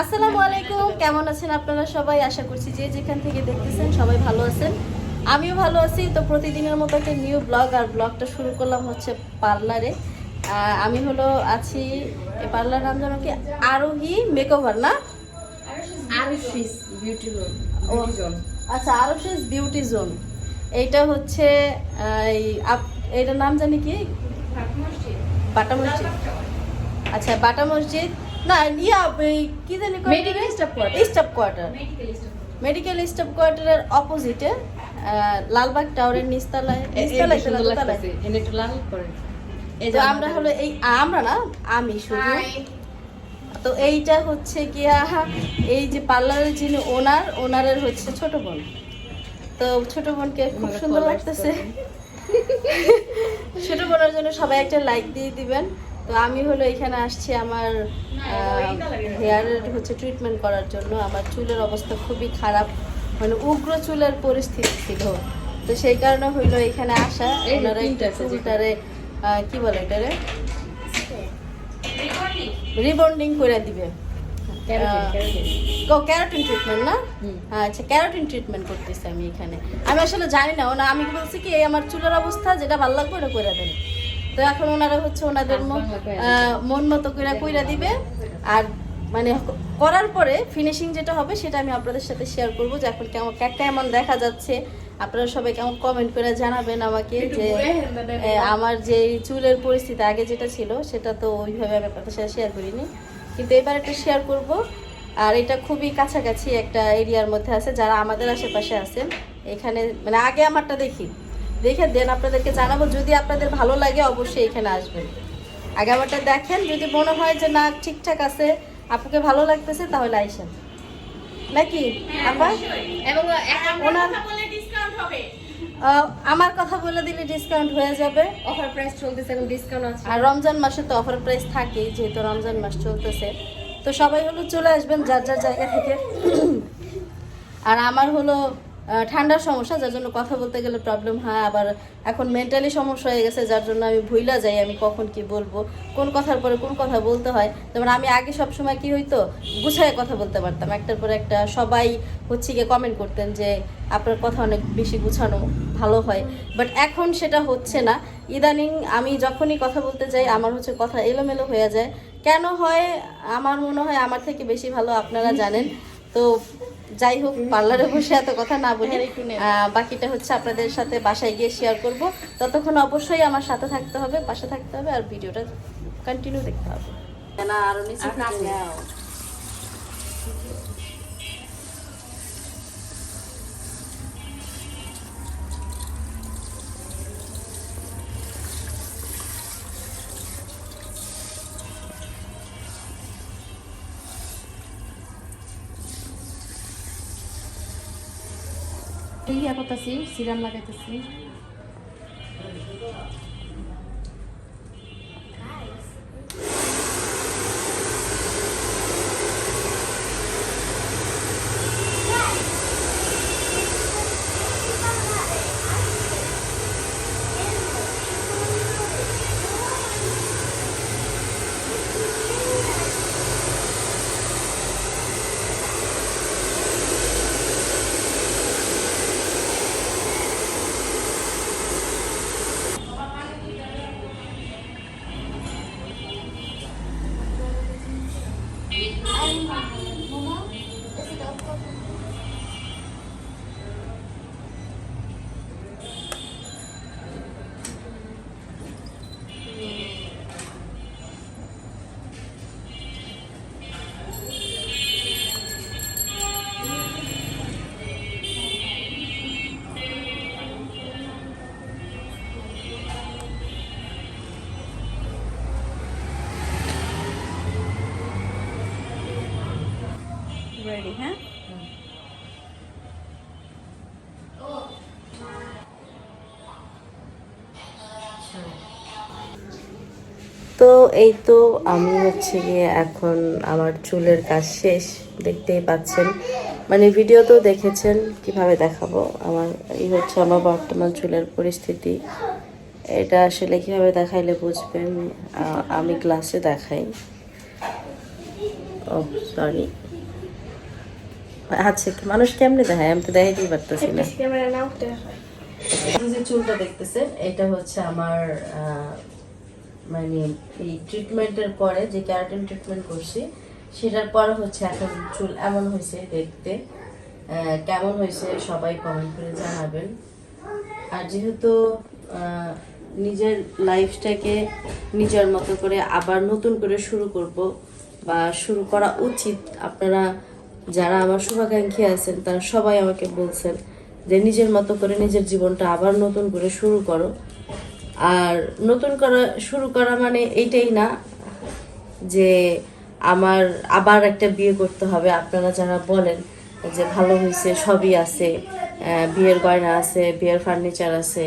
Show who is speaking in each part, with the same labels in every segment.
Speaker 1: আসসালামু আলাইকুম। কেমন আছেন আপনারা সবাই? আশা করছি যে যেখান থেকে দেখতেছেন সবাই ভালো আছেন। আমিও ভালো আছি। তো প্রতিদিনের মতো একটা নিউ ব্লগ আর ব্লগটা শুরু করলাম হচ্ছে পার্লারে। আমি হলো আছি এই পার্লার নাম জানো কি? আরোহী মেকওভার না? আচ্ছা আরোশেস বিউটি জোন এইটা হচ্ছে এইটার নাম জানি কি? বাটা মসজিদ। আচ্ছা বাটা মসজিদ না ইয়া কি জানি
Speaker 2: Medical staff quarter.
Speaker 1: Staff quarter medical staff কোয়ার্টারের অপোজিটে লালবাগ টাওয়ারের নিচতলায়। তো আমরা হলো এই আমরা না আমি শুধু তো এইটা হচ্ছে গিয়া এই যে পার্লারের যিনি ওনার ওনারের হচ্ছে ছোট বোন তো ছোট বোনকে খুব সুন্দর লাগতেছে ছোট বোনের জন্য সবাই একটা লাইক দিয়ে দিবেন তো আমি হলো এখানে আসছি আমার হেয়ারের হচ্ছে ট্রিটমেন্ট করার জন্য। আমার চুলের অবস্থা খুবই খারাপ মানে উগ্র চুলের পরিস্থিতি ছিল। তো সেই কারণে হইল এখানে আসা। ওনারা একটু। চুলটারে কি বলে এটারে? রিবন্ডিং করে দিবে। ক্যারাটিন ট্রিটমেন্ট না। আচ্ছা ক্যারাটিন ট্রিটমেন্ট করতেছি আমি এখানে। আমি আসলে জানি না ওনা আমি বলছি কি এই আমার চুলের অবস্থা যেটা ভালো লাগবে ওটা করে দেন। তো এখন ওনারা হচ্ছে ওনাদের মন-
Speaker 2: বাংলা কইরা
Speaker 1: মন মতো করে কইরা দিবে। আর মানে করার পরে ফিনিশিং যেটা হবে সেটা আমি আপনাদের সাথে শেয়ার করব যে এখন কেমন কেমন দেখা যাচ্ছে। আপনারা সবাই কেমন কমেন্ট করে জানাবেন আমাকে যে আমার যে চুলের পরিস্থিতি আগে যেটা ছিল সেটা তো ওইভাবে আমি আপনাদের সাথে শেয়ার করিনি। কিন্তু এবার একটা শেয়ার করব। আর এটা খুবই কাছাকাছি একটা এরিয়ার মধ্যে আছে যারা আমাদের আশেপাশে আছেন। এখানে মানে আগে আমারটা দেখি। দেখে দেন আপনাদেরকে জানাব যদি আপনাদের ভালো লাগে অবশ্যই এখানে আসবেন। আগে আমারটা দেখেন যদি মনে হয় যে না ঠিকঠাক আছে আপুকে ভালো লাগতেছে তাহলে আইসেন। নাকি আপা?
Speaker 2: এবং
Speaker 1: ওনার আহ, আমার কথা বলে দিলে ডিসকাউন্ট হয়ে যাবে।
Speaker 2: অফার প্রাইস চলতেছে এখন ডিসকাউন্ট আছে।
Speaker 1: আর রমজান মাসে তো অফার প্রাইস থাকেই যেহেতু রমজান মাস চলতেছে। তো সবাই হলো চলে আসবেন যার যার জায়গা থেকে। আর আমার হলো ঠান্ডার সমস্যা, যার জন্য কথা বলতে গেলে প্রবলেম হয়। আবার এখন মেন্টালি সমস্যা হয়ে গেছে, যার জন্য আমি ভুইলা যাই, আমি কখন কি বলব, কোন কথার পরে কোন কথা বলতে হয়। যেমন আমি আগে সব সময় কি হইতো গুছায় কথা বলতে পারতাম। একটার পর একটা সবাই হচ্ছে গিয়ে কমেন্ট করতেন যে, আপনার কথা অনেক বেশি গুছানো ভালো হয়। বাট এখন সেটা হচ্ছে না। ইদানিং আমি যখনই কথা বলতে যাই, আমার হচ্ছে কথা এলোমেলো হয়ে যায়। কেন হয়? আমার মনে হয় আমার থেকে বেশি ভালো, আপনারা জানেন। তো যাই হোক পার্লারে বসে এত কথা না বলি। আহ, বাকিটা হচ্ছে আপনাদের সাথে বাসায় গিয়ে শেয়ার করব। ততক্ষণ অবশ্যই আমার সাথে থাকতে হবে পাশে থাকতে হবে আর ভিডিওটা কন্টিনিউ দেখতে হবে। না আরও নিচে
Speaker 2: ইয়া করতেছি সিরাম লাগাইতেছি
Speaker 1: রেডি হ্যাঁ? তো এই তো আমি হচ্ছে গিয়ে এখন আমার চুলের কাজ শেষ, দেখতেই পাচ্ছেন। মানে ভিডিও তো দেখেছেন, কীভাবে দেখাবো? আমার, এই হচ্ছে আমার বর্তমান চুলের পরিস্থিতি। এটা আসলে কীভাবে দেখাইলে বুঝবেন? আমি ক্লাসে দেখাই। ও সরি
Speaker 3: আচ্ছা মানুষ কেমনে দেখায়? আমি তো দেখাইতেই পারতেছি না।
Speaker 4: ক্যামেরা না উঠতে
Speaker 3: এই যে চুলটা দেখতেছেন এটা হচ্ছে আমার আহ, মানে এই ট্রিটমেন্টের পরে যে ক্যারাটিন ট্রিটমেন্ট করছি সেটার পরে হচ্ছে এখন চুল এমন হয়েছে দেখতে। কেমন হয়েছে সবাই কমেন্ট করে জানাবেন। আর যেহেতু নিজের লাইফটাকে নিজের মতো করে আবার নতুন করে শুরু করব বা শুরু করা উচিত আপনারা যারা আমার শুভাকাঙ্ক্ষী আছেন, তারা সবাই আমাকে বলছেন যে নিজের মতো করে নিজের জীবনটা আবার নতুন করে শুরু করো। আর নতুন করা, শুরু করা মানে এইটাই না যে আমার আবার একটা বিয়ে করতে হবে। আপনারা যারা বলেন যে ভালো হয়েছে, সবই আছে বিয়ের গয়না আছে, বিয়ের ফার্নিচার আছে,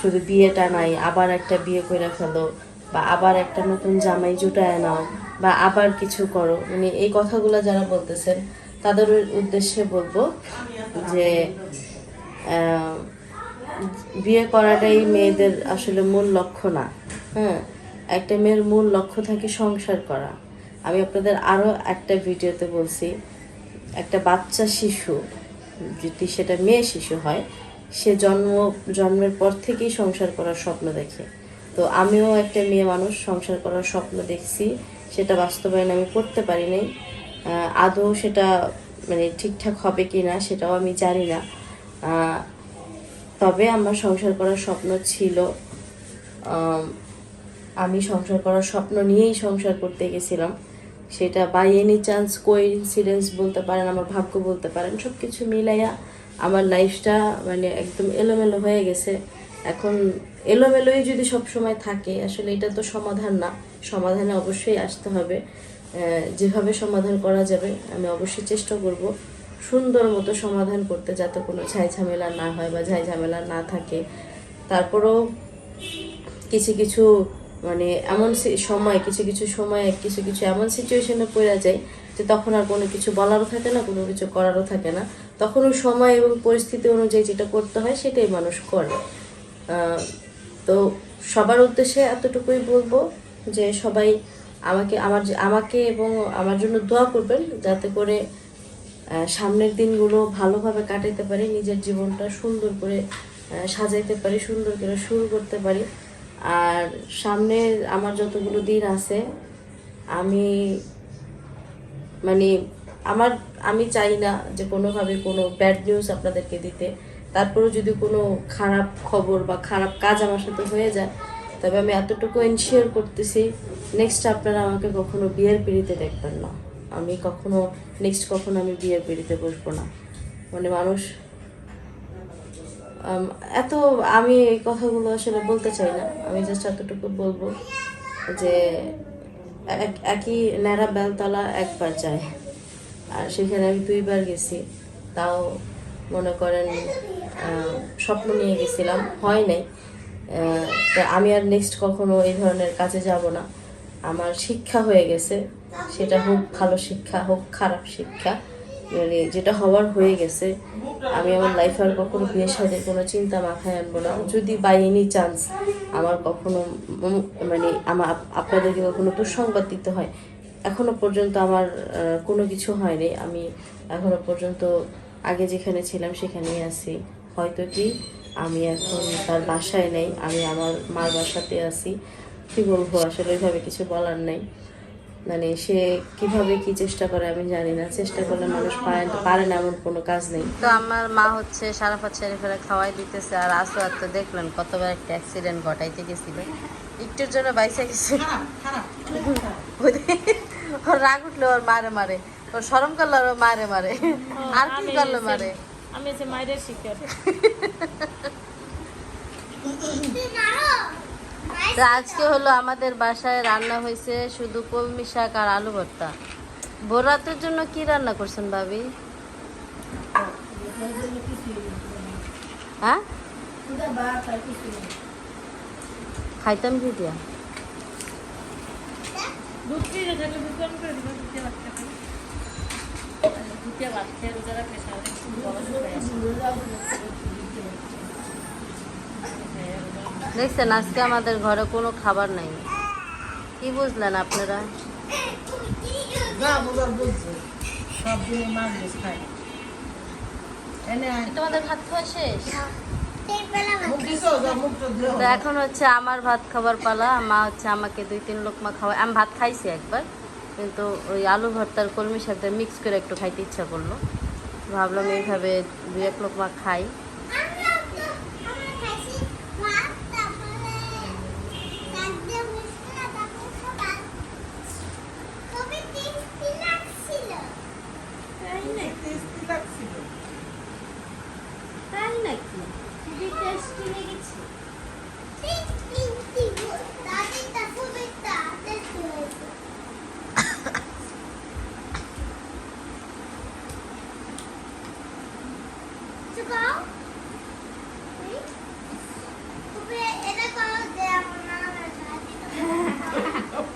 Speaker 3: শুধু বিয়েটা নাই, আবার একটা বিয়ে করে ফেলো বা আবার একটা নতুন জামাই জুটায় নাও বা আবার কিছু করো। মানে এই কথাগুলো যারা বলতেছেন তাদের উদ্দেশ্যে বলব যে বিয়ে করাটাই মেয়েদের আসলে মূল লক্ষ্য না। হ্যাঁ একটা মেয়ের মূল লক্ষ্য থাকে সংসার করা। আমি আপনাদের আরও একটা ভিডিওতে বলছি, একটা বাচ্চা শিশু, যদি সেটা মেয়ে শিশু হয়, সে জন্ম, জন্মের পর থেকেই সংসার করার স্বপ্ন দেখে। তো আমিও একটা মেয়ে মানুষ, সংসার করার স্বপ্ন দেখছি, সেটা বাস্তবায়ন আমি করতে পারি নাই। আদৌ সেটা মানে ঠিকঠাক হবে কি না সেটাও আমি জানি না। তবে আমার সংসার করার স্বপ্ন ছিল আমি সংসার করার স্বপ্ন নিয়েই সংসার করতে গেছিলাম। সেটা বাই এনি চান্স কোইন্সিডেন্স বলতে পারেন, আমার ভাগ্য বলতে পারেন সব কিছু মিলাইয়া আমার লাইফটা মানে একদম এলোমেলো হয়ে গেছে। এখন এলোমেলোই যদি সব সময় থাকে, আসলে এটা তো সমাধান না। সমাধানে অবশ্যই আসতে হবে। যেভাবে সমাধান করা যাবে, আমি অবশ্যই চেষ্টা করব সুন্দর মতো সমাধান করতে যাতে কোনো ঝাই ঝামেলা না হয় বা ঝাই ঝামেলা না থাকে। তারপরেও কিছু কিছু মানে এমন সময়, কিছু কিছু সময়, কিছু কিছু এমন সিচুয়েশনে পড়ে যায় যে তখন আর কোনো কিছু বলারও থাকে না, কোনো কিছু করারও থাকে না। তখন সময় এবং পরিস্থিতি অনুযায়ী যেটা করতে হয় সেটাই মানুষ করে। তো সবার উদ্দেশ্যে এতটুকুই বলব যে সবাই আমাকে, আমার আমাকে এবং আমার জন্য দোয়া করবেন যাতে করে সামনের দিনগুলো ভালোভাবে কাটাতে পারি, নিজের জীবনটা সুন্দর করে সাজাইতে পারি, সুন্দর করে শুরু করতে পারি। আর সামনে আমার যতগুলো দিন আছে, আমি মানে আমার, আমি চাই না যে কোনোভাবে কোনো ব্যাড নিউজ আপনাদেরকে দিতে। তারপরেও যদি কোনো খারাপ খবর বা খারাপ কাজ আমার সাথে হয়ে যায় তবে আমি এতটুকু এনশিওর করতেছি নেক্সট আপনারা আমাকে কখনো বিয়ের পিড়িতে দেখবেন না। আমি কখনো নেক্সট কখনো আমি বিয়ের পিড়িতে বসবো না। মানে মানুষ এত, আমি এই কথাগুলো আসলে বলতে চাই না। আমি জাস্ট এতটুকু বলব যে, এক- একই ন্যাড়া বেলতলা একবার যায়। আর সেখানে আমি দুইবার গেছি। তাও মনে করেন স্বপ্ন নিয়ে গেছিলাম, হয় নাই। আমি আর নেক্সট কখনো এই ধরনের কাজে যাব না। আমার শিক্ষা হয়ে গেছে। সেটা হোক ভালো শিক্ষা, হোক খারাপ শিক্ষা মানে যেটা হওয়ার হয়ে গেছে। আমি আমার লাইফে আর কখনো বিয়ের সাথে কোনো চিন্তা মাথায় আনব না। যদি বাই এনি চান্স আমার কখনো মানে আমার আপনাদেরকে কখনো দুঃসংবাদ দিতে হয়, এখনও পর্যন্ত আমার কোনো কিছু হয়নি। আমি এখনও পর্যন্ত আগে যেখানে ছিলাম সেখানেই আছি। হয়তো কি আমি এখন তার বাসায় নেই আমি আমার মার বাসাতে আছি। কি বলব আসলে ওইভাবে কিছু বলার নেই। মানে সে কীভাবে কি চেষ্টা করে আমি জানি না। চেষ্টা করলে মানুষ পারে পারে না এমন কোনো কাজ নেই। তো আমার মা হচ্ছে সারাফাত শরীফেরা খাওয়াই দিতেছে আর আসো আর তো দেখলেন কতবার একটা অ্যাক্সিডেন্ট ঘটাইতে গেছিল। একটুর জন্য বাইসে গেছে। ওর রাগ উঠল ওর মারে মারে। ওর সরম করল ওর মারে মারে। আর কি করল মারে?
Speaker 5: আমি যে মায়ের শিকার।
Speaker 3: তো আজকে হলো আমাদের বাসায় রান্না হয়েছে শুধু কলমি শাক আর আলু ভর্তা ভোর রাতের জন্য কি রান্না করছেন ভাবি হ্যাঁ খাইতাম কি দিয়া দেখছেন আজকে আমাদের ঘরে কোনো খাবার নাই। কি বুঝলেন আপনারা?
Speaker 5: যা বোঝার বুঝছে সব দিনে মাছ বেশ খায়।
Speaker 6: এনে আয়।
Speaker 3: তোমাদের ভাত খাওয়া শেষ?
Speaker 6: মুখ দিছো? যা মুখ তো
Speaker 3: এখন হচ্ছে আমার ভাত খাবার পালা। মা হচ্ছে আমাকে দুই তিন লোকমা খাওয়ায়। আমি ভাত খাইছি একবার কিন্তু ওই আলু ভর্তার কলমি সাথে মিক্স করে একটু খাইতে ইচ্ছা করল। ভাবলাম এইভাবে দুই এক লোকমা খাই
Speaker 6: টেস্টি লাগছিল
Speaker 3: তাই নাকি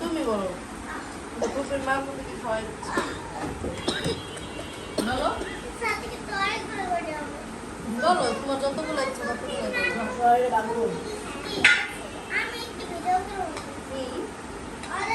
Speaker 3: তুমি বলো কুকুরের মা বলে খাওয়াই বলো বলো তোমার যতগুলো ইচ্ছা ততগুলো বলো।
Speaker 2: আমি একটু ভিডিও করব
Speaker 3: হুম।
Speaker 2: আরে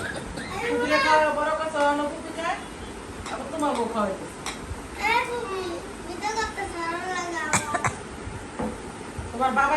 Speaker 6: পুকুরে খাওয়া বড় কথা অন্য পুকুরি খায় আবার তোমাকেও খাওয়াইতেছে
Speaker 2: এ তুমি ভিডিও ভালো
Speaker 6: তোমার বাবা